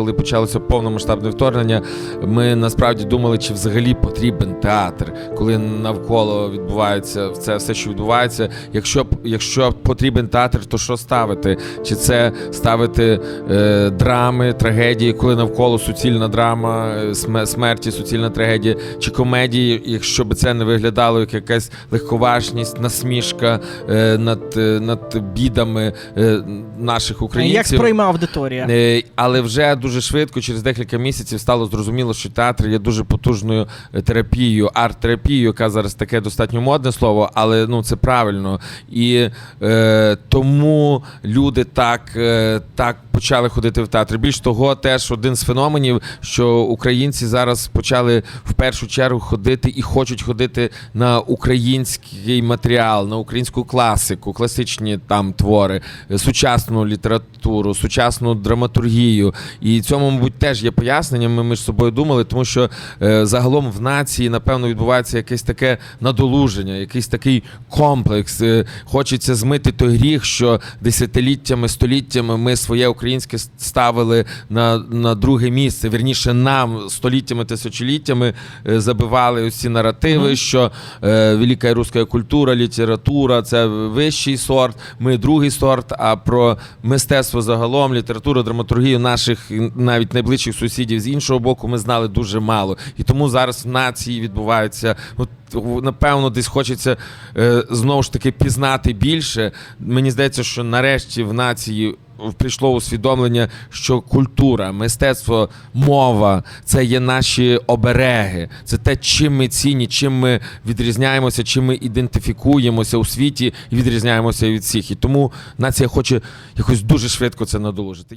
коли почалося повномасштабне вторгнення, ми насправді думали, чи взагалі потрібен театр, коли навколо відбувається це все, що відбувається. Якщо якщо потрібен театр, то що ставити? Чи це ставити е, драми, трагедії, коли навколо суцільна драма, е, смерті, суцільна трагедія, чи комедії, якщо б це не виглядало як якась легковажність, насмішка е, над, е, над бідами е, наших українців. Як сприйме аудиторія? Е, Але вже дуже швидко, через декілька місяців, стало зрозуміло, що театр є дуже потужною е, терапією, арт-терапією, яка зараз таке достатньо модне слово, але ну це правильно. І е, тому люди так, е, так почали ходити в театр. Більш того, теж один з феноменів, що українці зараз почали в першу чергу ходити і хочуть ходити на український матеріал, на українську класику, класичні там твори, е, сучасну літературу, сучасну драматургію. І цьому, мабуть, теж є пояснення. Ми між собою думали, тому що е, загалом в нації, напевно, відбувається якесь таке надолуження, якийсь такий комплекс. Е, хочеться змити той гріх, що десятиліттями, століттями ми своє українське ставили на, на друге місце. Вірніше, нам століттями, тисячоліттями е, забивали усі наративи, Мгм. що е, велика руська культура, література це вищий сорт, ми другий сорт. А про мистецтво загалом, літературу, драматургію наших навіть найближчих сусідів з іншого боку, ми знали дуже мало. І тому зараз в нації відбувається. От, напевно, десь хочеться е, знову ж таки пізнати більше. Мені здається, що нарешті в нації прийшло усвідомлення, що культура, мистецтво, мова це є наші обереги, це те, чим ми цінні, чим ми відрізняємося, чим ми ідентифікуємося у світі і відрізняємося від всіх. І тому нація хоче якось дуже швидко це надолужити.